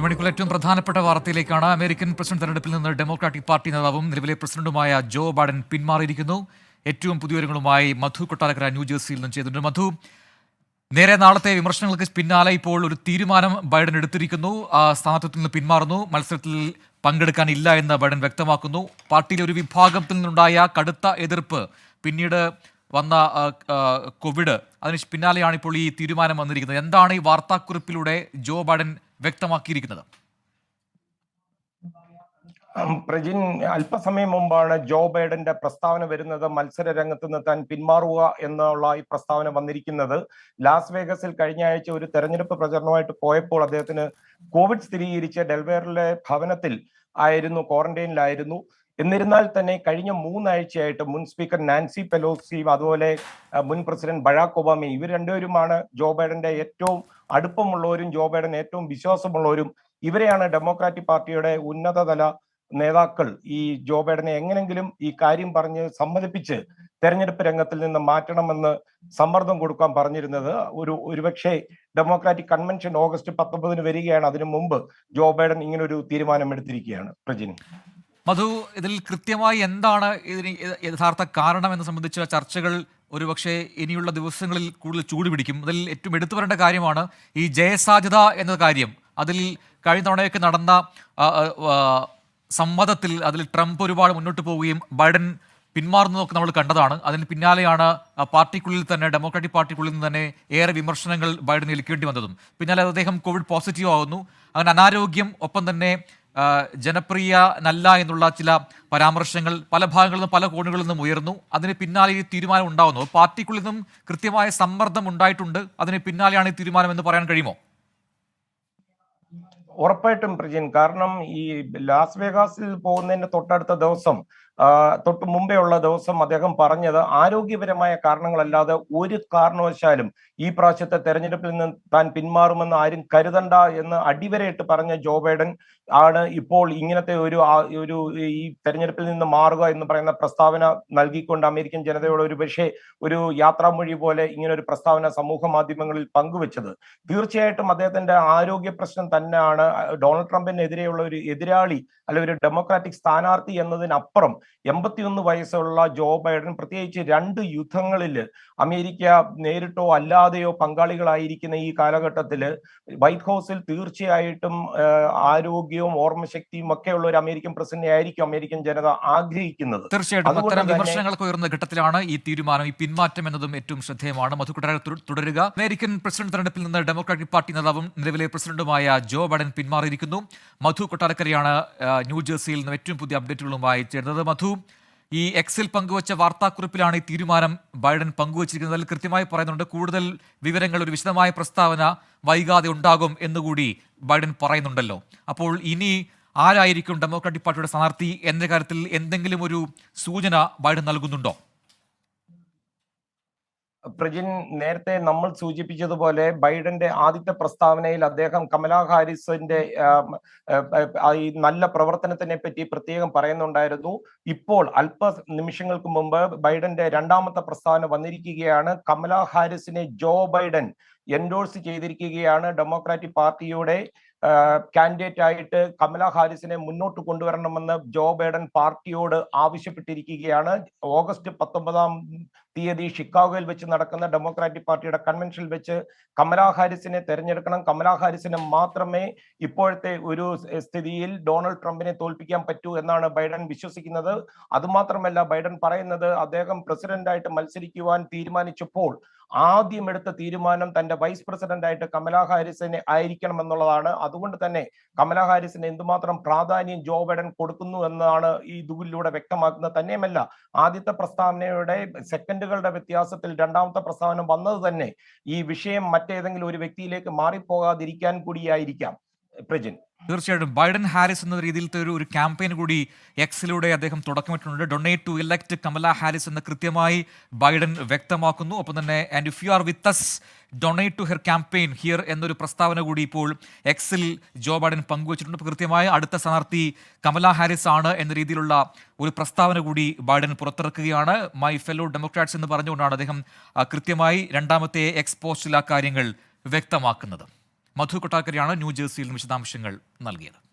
ഈ ഏറ്റവും പ്രധാനപ്പെട്ട വാർത്തയിലേക്കാണ് അമേരിക്കൻ പ്രസിഡന്റ് തെരഞ്ഞെടുപ്പിൽ നിന്ന് ഡെമോക്രാറ്റിക് പാർട്ടി നേതാവും നിലവിലെ പ്രസിഡന്റുമായ ജോ ബൈഡൻ പിന്മാറിയിരിക്കുന്നു. ഏറ്റവും പുതിയ വിവരങ്ങളുമായി മധു കൊട്ടാരക്കര ന്യൂജേഴ്സിയിൽ നിന്നും ചെയ്തിട്ടുണ്ട് മധു. നേരെ നാളത്തെ വിമർശനങ്ങൾക്ക് പിന്നാലെ ഇപ്പോൾ ഒരു തീരുമാനം ബൈഡൻ എടുത്തിരിക്കുന്നു. സ്ഥാനത്വത്തിൽ നിന്ന് പിന്മാറുന്നു. മത്സരത്തിൽ പങ്കെടുക്കാനില്ല എന്ന് ബൈഡൻ വ്യക്തമാക്കുന്നു. പാർട്ടിയിലെ ഒരു വിഭാഗത്തിൽ നിന്നുണ്ടായ കടുത്ത എതിർപ്പ് പിന്നീട് വന്ന കോവിഡ്. അതിന് പിന്നാലെയാണ് ഇപ്പോൾ ഈ തീരുമാനം വന്നിരിക്കുന്നത്. എന്താണ് ഈ വാർത്താക്കുറിപ്പിലൂടെ ജോ ബൈഡൻ വ്യക്തമാക്കിയിരിക്കുന്നത്? പ്രജിൻ അല്പസമയം മുമ്പാണ് ജോ ബൈഡന്റെ പ്രസ്താവന വരുന്നത് മത്സര രംഗത്ത് നിന്ന് താൻ പിന്മാറുക എന്നുള്ള ഈ പ്രസ്താവന വന്നിരിക്കുന്നത്. ലാസ് വേഗസിൽ കഴിഞ്ഞ ആഴ്ച ഒരു തെരഞ്ഞെടുപ്പ് പ്രചരണമായിട്ട് പോയപ്പോൾ അദ്ദേഹത്തിന് കോവിഡ് സ്ഥിരീകരിച്ച ഡെൽവേറിലെ ഭവനത്തിൽ ആയിരുന്നു ക്വാറന്റൈനിലായിരുന്നു. എന്നിരുന്നാൽ തന്നെ കഴിഞ്ഞ മൂന്നാഴ്ചയായിട്ട് മുൻ സ്പീക്കർ നാൻസി പെലോസി അതുപോലെ മുൻ പ്രസിഡന്റ് ബരാക് ഒബാമയും ഇവർ രണ്ടുപേരുമാണ് ജോ ബൈഡന്റെ ഏറ്റവും അടുപ്പമുള്ളവരും ജോ ബൈഡൻ ഏറ്റവും വിശ്വാസമുള്ളവരും. ഇവരെയാണ് ഡെമോക്രാറ്റിക് പാർട്ടിയുടെ ഉന്നതതല നേതാക്കൾ. ഈ ജോ ബൈഡനെ എങ്ങനെങ്കിലും ഈ കാര്യം പറഞ്ഞ് സമ്മതിപ്പിച്ച് തെരഞ്ഞെടുപ്പ് രംഗത്തിൽ നിന്ന് മാറ്റണമെന്ന് സമ്മർദ്ദം കൊടുക്കാൻ പറഞ്ഞിരുന്നത് ഒരു ഒരുപക്ഷെ ഡെമോക്രാറ്റിക് കൺവെൻഷൻ ഓഗസ്റ്റ് പത്തൊമ്പതിന് വരികയാണ്. അതിനു മുമ്പ് ജോ ബൈഡൻ ഇങ്ങനൊരു ഒരു തീരുമാനം എടുത്തിരിക്കുകയാണ് പ്രജിൻ. മധു ഇതിൽ കൃത്യമായി എന്താണ് ഇതിന് യഥാർത്ഥ കാരണം എന്ന് സംബന്ധിച്ച ചർച്ചകൾ ഒരുപക്ഷെ ഇനിയുള്ള ദിവസങ്ങളിൽ കൂടുതൽ ചൂട് പിടിക്കും. അതിൽ ഏറ്റവും എടുത്തു വരേണ്ട കാര്യമാണ് ഈ ജയസാധ്യത എന്ന കാര്യം. അതിൽ കഴിഞ്ഞ തവണയൊക്കെ നടന്ന സമ്മതത്തിൽ അതിൽ ട്രംപ് ഒരുപാട് മുന്നോട്ട് പോവുകയും ബൈഡൻ പിന്മാറുന്നതൊക്കെ നമ്മൾ കണ്ടതാണ്. അതിന് പിന്നാലെയാണ് പാർട്ടിക്കുള്ളിൽ തന്നെ ഡെമോക്രാറ്റിക് പാർട്ടിക്കുള്ളിൽ നിന്ന് തന്നെ ഏറെ വിമർശനങ്ങൾ ബൈഡൻ ഏൽക്കേണ്ടി വന്നതും. പിന്നാലെ അദ്ദേഹം കോവിഡ് പോസിറ്റീവ് ആകുന്നു അങ്ങനെ അനാരോഗ്യം ഒപ്പം തന്നെ ആ, ജനപ്രിയ നല്ല എന്നുള്ള ചില പരാമർശങ്ങൾ പല ഭാഗങ്ങളിൽ നിന്നും പല കോണുകളിൽ നിന്നും ഉയർന്നു. അതിന് പിന്നാലെ ഈ തീരുമാനം ഉണ്ടാവുന്നു. പാർട്ടിക്കുള്ളിൽ നിന്നും കൃത്യമായ സമ്മർദ്ദം ഉണ്ടായിട്ടുണ്ട്. അതിന് പിന്നാലെയാണ് ഈ തീരുമാനം എന്ന് പറയാൻ കഴിയുമോ? ഉറപ്പായിട്ടും പ്രജിൻ. കാരണം ഈ ലാസ് വേഗാസിൽ പോകുന്നതിന്റെ തൊട്ടടുത്ത ദിവസം തൊട്ട് മുമ്പേ ഉള്ള ദിവസം അദ്ദേഹം പറഞ്ഞത് ആരോഗ്യപരമായ കാരണങ്ങളല്ലാതെ ഒരു കാരണവശാലും ഈ പ്രാവശ്യത്തെ തെരഞ്ഞെടുപ്പിൽ നിന്ന് താൻ പിന്മാറുമെന്ന് ആരും കരുതണ്ട എന്ന് അടിവരയിട്ട് പറഞ്ഞ ജോ ബൈഡൻ ആണ് ഇപ്പോൾ ഇങ്ങനത്തെ ഒരു ഒരു ഈ തെരഞ്ഞെടുപ്പിൽ നിന്ന് മാറുക എന്ന് പറയുന്ന പ്രസ്താവന നൽകിക്കൊണ്ട് അമേരിക്കൻ ജനതയോട് ഒരു പക്ഷേ ഒരു യാത്രാമൊഴി പോലെ ഇങ്ങനെ ഒരു പ്രസ്താവന സമൂഹ മാധ്യമങ്ങളിൽ പങ്കുവച്ചത്. തീർച്ചയായിട്ടും അദ്ദേഹത്തിന്റെ ആരോഗ്യ പ്രശ്നം തന്നെയാണ്. ഡൊണാൾഡ് ട്രംപിനെതിരെയുള്ള ഒരു എതിരാളി അല്ലെ ഒരു ഡെമോക്രാറ്റിക് സ്ഥാനാർത്ഥി എന്നതിനപ്പുറം എൺപത്തിയൊന്ന് വയസ്സുള്ള ജോ ബൈഡൻ പ്രത്യേകിച്ച് രണ്ട് യുദ്ധങ്ങളിൽ അമേരിക്ക നേരിട്ടോ അല്ലാതെയോ പങ്കാളികളായിരിക്കുന്ന ഈ കാലഘട്ടത്തിൽ വൈറ്റ് ഹൗസിൽ തീർച്ചയായിട്ടും ആരോഗ്യവും ഓർമ്മശക്തിയും ഒക്കെ ഉള്ള ഒരു അമേരിക്കൻ പ്രസിഡന്റ് ആയിരിക്കും അമേരിക്കൻ ജനത ആഗ്രഹിക്കുന്നത്. തീർച്ചയായിട്ടും. അത്തരം തന്നെ- ഉയർന്ന ഘട്ടത്തിലാണ് ഈ തീരുമാനം ഈ പിന്മാറ്റം എന്നതും ഏറ്റവും ശ്രദ്ധേയമാണ്. മധുക്കുട്ടര തുടരുക. അമേരിക്കൻ പ്രസിഡന്റ് തെരഞ്ഞെടുപ്പിൽ നിന്ന് ഡെമോക്രാറ്റിക് പാർട്ടി നേതാവും നിലവിലെ പ്രസിഡന്റുമായ ജോ ബൈഡൻ പിന്മാറിയിരിക്കുന്നു. മധു കൊട്ടാരക്കരയാണ് ന്യൂജേഴ്സിയിൽ നിന്ന് ഏറ്റവും പുതിയ അപ്ഡേറ്റുകളുമായി ചേർന്നത് മധു ഈ എക്സിൽ പങ്കുവച്ച വാർത്താക്കുറിപ്പിലാണ് ഈ തീരുമാനം ബൈഡൻ പങ്കുവച്ചിരിക്കുന്നത്. അതിൽ കൃത്യമായി പറയുന്നുണ്ട് കൂടുതൽ വിവരങ്ങൾ ഒരു വിശദമായ പ്രസ്താവന വൈകാതെ ഉണ്ടാകും എന്നുകൂടി ബൈഡൻ പറയുന്നുണ്ടല്ലോ. അപ്പോൾ ഇനി ആരായിരിക്കും ഡെമോക്രാറ്റിക് പാർട്ടിയുടെ സ്ഥാനാർത്ഥി എന്ന കാര്യത്തിൽ എന്തെങ്കിലും ഒരു സൂചന ബൈഡൻ നൽകുന്നുണ്ടോ? പ്രജിൻ നേരത്തെ നമ്മൾ സൂചിപ്പിച്ചതുപോലെ ബൈഡന്റെ ആദ്യത്തെ പ്രസ്താവനയിൽ അദ്ദേഹം കമലാ ഹാരിസിന്റെ ഈ നല്ല പ്രവർത്തനത്തിനെ പറ്റി പ്രത്യേകം പറയുന്നുണ്ടായിരുന്നു. ഇപ്പോൾ അല്പ നിമിഷങ്ങൾക്ക് മുമ്പ് ബൈഡന്റെ രണ്ടാമത്തെ പ്രസ്താവന വന്നിരിക്കുകയാണ്. കമലാ ഹാരിസിനെ ജോ ബൈഡൻ എൻഡോഴ്സ് ചെയ്തിരിക്കുകയാണ്. ഡെമോക്രാറ്റിക് പാർട്ടിയുടെ കാൻഡിഡേറ്റ് ആയിട്ട് കമല ഹാരിസിനെ മുന്നോട്ട് കൊണ്ടുവരണമെന്ന് ജോ ബൈഡൻ പാർട്ടിയോട് ആവശ്യപ്പെട്ടിരിക്കുകയാണ്. ഓഗസ്റ്റ് പത്തൊമ്പതാം തീയതി ഷിക്കാഗോയിൽ വെച്ച് നടക്കുന്ന ഡെമോക്രാറ്റിക് പാർട്ടിയുടെ കൺവെൻഷനിൽ വെച്ച് കമലാ ഹാരിസിനെ തെരഞ്ഞെടുക്കണം. കമലാ ഹാരിസിനെ മാത്രമേ ഇപ്പോഴത്തെ ഒരു സ്ഥിതിയിൽ ഡൊണാൾഡ് ട്രംപിനെ തോൽപ്പിക്കാൻ പറ്റൂ എന്നാണ് ബൈഡൻ വിശ്വസിക്കുന്നത്. അതുമാത്രമല്ല ബൈഡൻ പറയുന്നത് അദ്ദേഹം പ്രസിഡന്റായിട്ട് മത്സരിക്കുവാൻ തീരുമാനിച്ചപ്പോൾ ആദ്യം എടുത്ത തീരുമാനം തന്റെ വൈസ് പ്രസിഡന്റായിട്ട് കമലാ ഹാരിസിനെ ആയിരിക്കണം എന്നുള്ളതാണ് അതുകൊണ്ട് തന്നെ കമലാ ഹാരിസിന് എന്തുമാത്രം പ്രാധാന്യം ജോ ബൈഡൻ കൊടുക്കുന്നു എന്നാണ് ഈ ഇതിലൂടെ വ്യക്തമാക്കുന്നത്. തന്നെയുമല്ല ആദ്യത്തെ പ്രസ്താവനയുടെ സെക്കൻഡുകളുടെ വ്യത്യാസത്തിൽ രണ്ടാമത്തെ പ്രസ്താവന വന്നത് തന്നെ ഈ വിഷയം മറ്റേതെങ്കിലും ഒരു വ്യക്തിയിലേക്ക് മാറിപ്പോകാതിരിക്കാൻ കൂടിയായിരിക്കാം. പ്രജിൻ. തീർച്ചയായിട്ടും. ബൈഡൻ ഹാരിസ് എന്ന രീതിയിലത്തെ ഒരു ഒരു ക്യാമ്പയിൻ കൂടി എക്സിലൂടെ അദ്ദേഹം തുടക്കമിട്ടുണ്ട് donate to elect Kamala Harris എന്ന് കൃത്യമായി ബൈഡൻ വ്യക്തമാക്കുന്നു. ഒപ്പം തന്നെ and if you are with us donate to her campaign here എന്നൊരു പ്രസ്താവന കൂടി ഇപ്പോൾ എക്സിൽ ജോ ബൈഡൻ പങ്കുവച്ചിട്ടുണ്ട്. കൃത്യമായി അടുത്ത സ്ഥാനാർത്ഥി കമല ഹാരിസ് ആണ് എന്ന രീതിയിലുള്ള ഒരു പ്രസ്താവന കൂടി ബൈഡൻ പുറത്തിറക്കുകയാണ്. മൈ ഫെലോ ഡെമോക്രാറ്റ്സ് എന്ന് പറഞ്ഞുകൊണ്ടാണ് അദ്ദേഹം കൃത്യമായി രണ്ടാമത്തെ എക്സ് പോസ്റ്റിൽ ആ കാര്യങ്ങൾ വ്യക്തമാക്കുന്നത്. മധു കൊട്ടാക്കരയാണ് ന്യൂജേഴ്സിയിൽ വിശദാംശങ്ങൾ നൽകിയത്